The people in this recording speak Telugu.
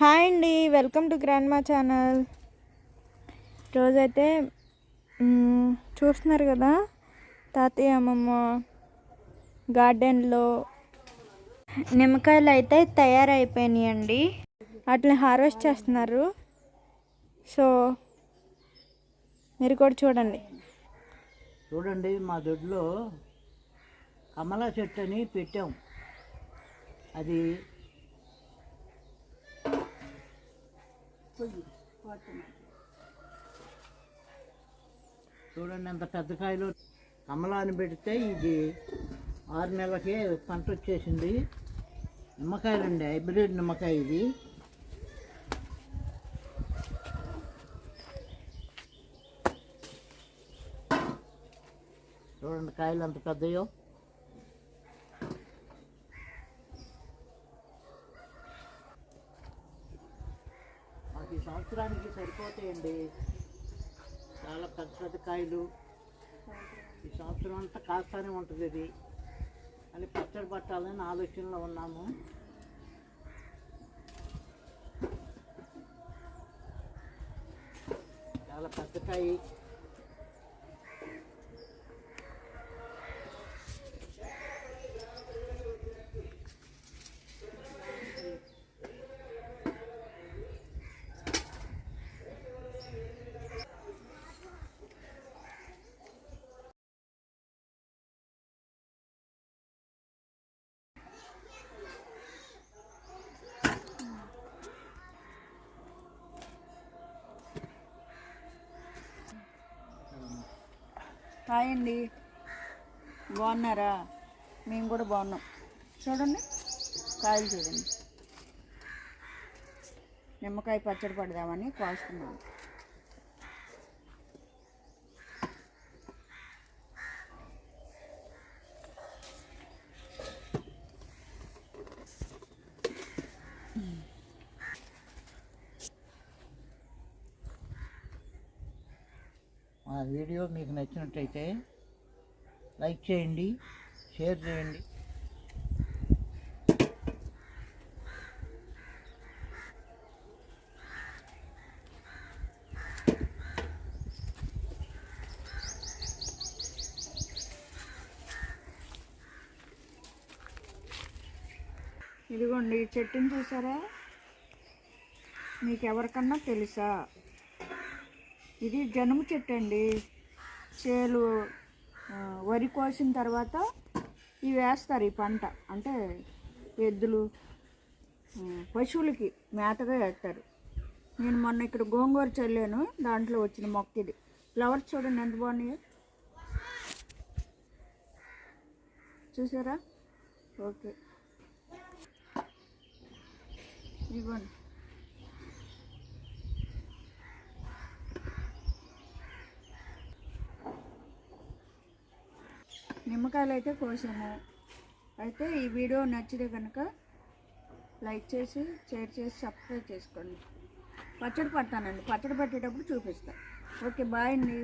హాయ్ అండి వెల్కమ్ టు గ్రాండ్ మా ఛానల్. రోజైతే చూస్తున్నారు కదా తాతయ్య అమ్మమ్మ గార్డెన్లో నిమ్మకాయలు అయితే తయారైపోయినాయి అండి వాటిని హార్వెస్ట్ చేస్తున్నారు. సో మీరు కూడా చూడండి. చూడండి మా దొడ్లో కమలా చెట్టు అని పెట్టాం. అది చూడండి అంత పెద్ద కాయలు. కమలాన్ని పెడితే ఇది ఆరు నెలలకే పంట వచ్చేసింది. నిమ్మకాయలండి హైబ్రిడ్ నిమ్మకాయ ఇది. చూడండి కాయలు ఎంత పెద్దయో. మాకు ఈ సంవత్సరానికి సరిపోతాయండి. చాలా పెద్ద పెద్ద కాయలు. ఈ సంవత్సరం అంతా కాస్తానే ఉంటుంది ఇది. అని పచ్చడి పట్టాలని ఆలోచనలో ఉన్నాము. చాలా పెద్ద కాయ. హాయ్ అండి. బాగున్నారా? మేము కూడా బాగున్నాం. చూడండి కాయలు చూడండి. నిమ్మకాయ పచ్చడి పడదామని కాస్తున్నాను మా వీడియో మీకు నచ్చినట్టయితే లైక్ చేయండి షేర్ చేయండి. ఇదిగోండి ఈ చెట్టుని చూసారా? మీకు ఎవరికన్నా తెలుసా? ఇది జనుము చెట్టు అండి. చేలు వరి కోసిన తర్వాత ఇవి వేస్తారు ఈ పంట. అంటే ఎద్దులు పశువులకి మేతగా వేస్తారు. నేను మొన్న ఇక్కడ గోంగూర చల్లాను దాంట్లో వచ్చిన మొక్క ఇది. ఫ్లవర్స్ చూడండి ఎంత బాగున్నాయో. చూసారా? ఓకే. ఇవ్వండి నిమ్మకాయలు అయితే కోసాము. అయితే ఈ వీడియో నచ్చితే కనుక లైక్ చేసి షేర్ చేసి సబ్స్క్రైబ్ చేసుకోండి. పచ్చడి పడతానండి పచ్చడి పట్టేటప్పుడు చూపిస్తాను ఓకే బాయ్ అండి.